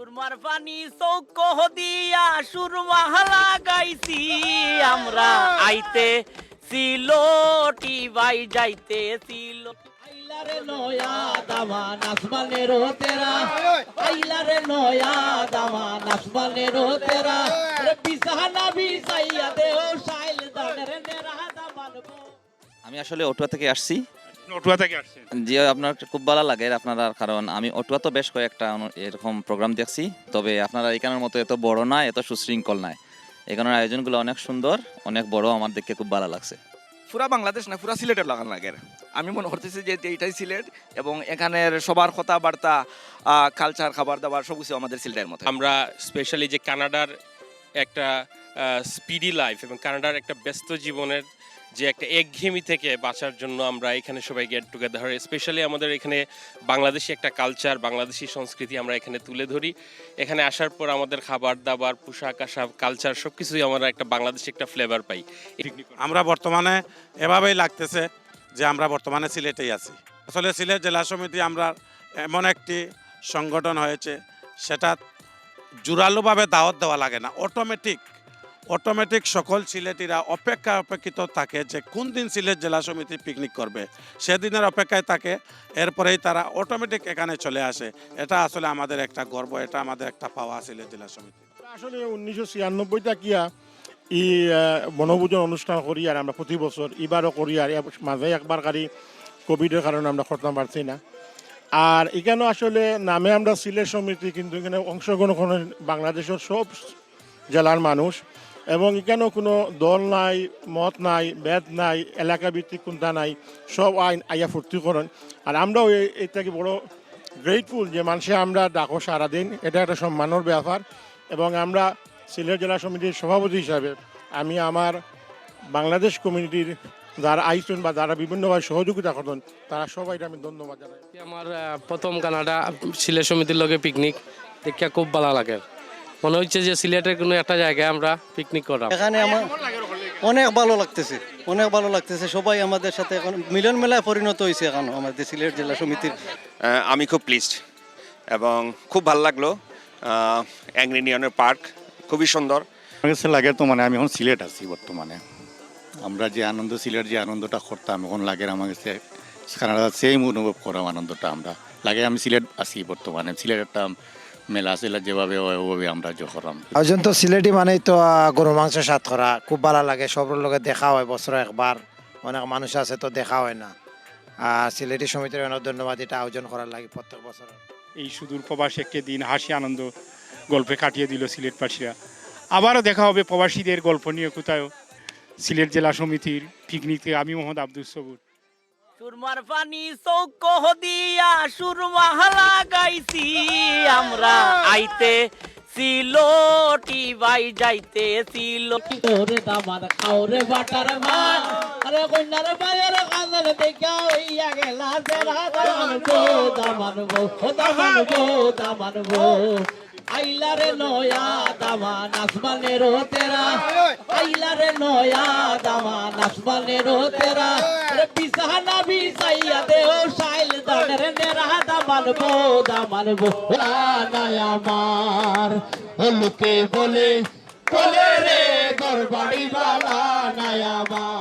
সুরমার পানি চৌক দিয়া সুরমা লাগাইছি। আমরা আইতে সিলোটি বাই যাইতে সিলো আইলারে নয়া দামান আসমানের তেরা। আইলারে নয়া দামান আসমানের তেরা। রে বিছানা বিছাইয়া দেও সাইল দানের নেরা দামান আমি আসলে অটুয়া থেকে আসছি। নটুয়া থেকে আসছেন? যে আপনার খুব ভালো লাগে আপনারা কারণ আমি অটুয়া তো বেশ কয়েকটা এরকম প্রোগ্রাম দেখছি। তবে আপনারা এখানের মতো এত বড় না এত সুশৃঙ্খল নাই এখানের আয়োজনগুলো অনেক সুন্দর অনেক বড় আমার দেখে খুব ভালো লাগছে। পুরা বাংলাদেশ না পুরা সিলেটের লাগান লাগে। আমি মনে করতেছি যে এইটাই সিলেট এবং এখানের সবার কথাবার্তা কালচার খাবার দাবার সব কিছু আমাদের সিলেটের মতো। আমরা স্পেশালি যে কানাডার একটা স্পিডি লাইফ এবং কানাডার একটা ব্যস্ত জীবনের যে একটা একঘেয়েমি থেকে বাঁচার জন্য আমরা এখানে সবাই গেট টুগেদার স্পেশালি আমাদের এখানে বাংলাদেশি একটা কালচার বাংলাদেশি সংস্কৃতি আমরা এখানে তুলে ধরি। এখানে আসার পর আমাদের খাবার দাবার, পোশাক আশাক কালচার সব কিছুই আমরা একটা বাংলাদেশি একটা ফ্লেভার পাই। আমরা বর্তমানে এভাবেই লাগতেছে যে আমরা বর্তমানে সিলেটেই আছি। আসলে সিলেট জেলা সমিতি আমরা এমন একটি সংগঠন হয়েছে, সেটা জোরালোভাবে দাওয়াত দেওয়া লাগে না। অটোমেটিক অটোমেটিক সকল সিলেটিরা অপেক্ষা অপেক্ষিত থাকে যে কোন দিন সিলেট জেলা সমিতি পিকনিক করবে। সেদিনের অপেক্ষায় থাকে, এরপরেই তারা অটোমেটিক এখানে চলে আসে। এটা আসলে আমাদের একটা গর্ব, এটা আমাদের একটা পাওয়া সিলেট জেলা সমিতি। আসলে উনিশশো ছিয়ানব্বই টাকিয়া ই বনভোজন অনুষ্ঠান করি আর আমরা প্রতি বছর, এবারও করি আর মাঝে একবার গাড়ি কোভিডের কারণে আমরা করতে পারছি না। আর এখানে আসলে নামে আমরা সিলেট সমিতি, কিন্তু এখানে অংশগ্রহণ করেন বাংলাদেশের সব জেলার মানুষ। এবং এখানেও কোনো দল নাই, মত নাই বেদ নাই, এলাকা ভিত্তিক কোনটা নাই, সব আইন আইয়া ফুর্তি করেন। আর আমরাও এটাকে বড় গ্রেটফুল যে মানুষে আমরা ডাকো সারাদিন, এটা একটা সম্মানের ব্যাপার। এবং আমরা সিলেট জেলা সমিতির সভাপতি হিসাবে আমি আমার বাংলাদেশ কমিউনিটির যারা আইসন বা যারা বিভিন্নভাবে সহযোগিতা করেন, তারা সবাই আমি ধন্যবাদ জানাই। আমার প্রথম কানাডা সিলেট সমিতির লগে পিকনিক দেখে খুব ভালো লাগে। মনে হচ্ছে যে সিলেটের কোনো একটা জায়গায় আমরা পিকনিক করলাম এখানে আমার অনেক ভালো লাগতেছে অনেক ভালো লাগতেছে। সবাই আমাদের সাথে এখন মিলন মেলায় পরিণত হয়েছে এখন আমাদের সিলেট জেলা সমিতির। আমি খুব প্লিজড এবং খুব ভালো লাগল। অ্যাংরিনিয়নের পার্ক খুবই সুন্দর। আমার কাছে লাগে তো মানে আমি এখন সিলেট আছি বর্তমানে। আমরা যে আনন্দ সিলেট যে আনন্দটা করতাম এখন লাগে আমার কাছে কানাডা সেম অনুভব করাম আনন্দটা আমরা। লাগে আমি সিলেট আছি বর্তমানে। সিলেট একটা মেলা সিলেট যেভাবে হয় ওভাবে আমরা যে করাম। ওজন তো সিলেটি মানেই তো গরু মাংস স্বাদ করা খুব ভালো লাগে সবার লগে দেখা হয় বছরে একবার অনেক মানুষ আছে তো দেখা হয় না। আর সিলেটি সমিতির অনেক ধন্যবাদ এটা আয়োজন করার লাগে প্রত্যেক বছর এই সুদূর প্রবাসী একটি দিন হাসি আনন্দ গল্পে কাটিয়ে দিল সিলেটবাসীরা আবারও দেখা হবে প্রবাসীদের গল্প নিয়ে কোথাও সিলেট জেলা সমিতির পিকনিকে আমি মোহাম্মদ আব্দুল সবুর। সুরমার পানি চৌক দিয়া সুরমা লাগাইছি আমরা আইতে সিলোটি বাই যাইতে সিলো তোরে দামান খাওরে বাটার মান কন্যার মায়ের কান্দন দেখা হইয়া গেলা তেরা দামান গো দামান গো ও দামান গো দামান গো আইলারে নয়া দামান আসমানের তেরা আইলারে নয়া দামান আসমানের তেরা বিছানা বিছাইয়া দেও সাইল দানের নেরা দামান গো দামান গো নয়া আমার লোকে বলে বলে রে গরবাড়ি বালা আমার।